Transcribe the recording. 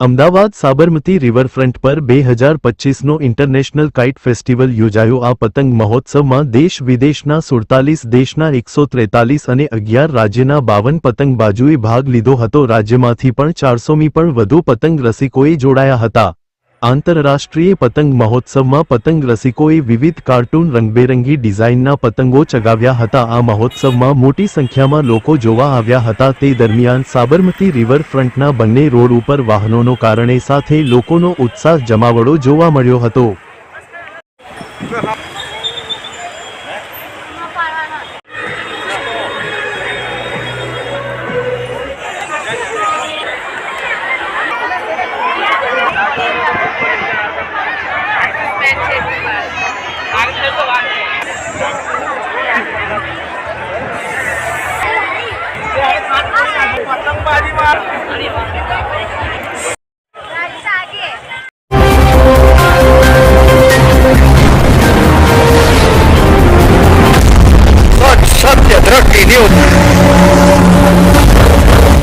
Ahmedabad Sabarmati riverfront પર બે હજાર પચીસનો ઇન્ટરનેશનલ કાઇટ ફેસ્ટિવલ યોજાયો. આ પતંગ મહોત્સવમાં દેશ વિદેશના સુડતાલીસ, દેશના એકસો ત્રેતાલીસ અને અગિયાર રાજ્યના બાવન પતંગબાજુએ ભાગ લીધો હતો. રાજ્યમાંથી પણ ચારસોમી પણ વધુ પતંગ રસિકોએ જોડાયા હતા. આંતરરાષ્ટ્રીય પતંગ મહોત્સવમાં પતંગ રસિકોએ વિવિધ કાર્ટૂન રંગબેરંગી ડિઝાઇનના પતંગો ચગાવ્યા હતા. આ મહોત્સવમાં મોટી સંખ્યામાં લોકો જોવા આવ્યા હતા. તે દરમિયાન સાબરમતી રિવરફ્રન્ટના બંને રોડ ઉપર વાહનોનો કારણે સાથે લોકોનો ઉત્સાહ જમાવડો જોવા મળ્યો હતો. deal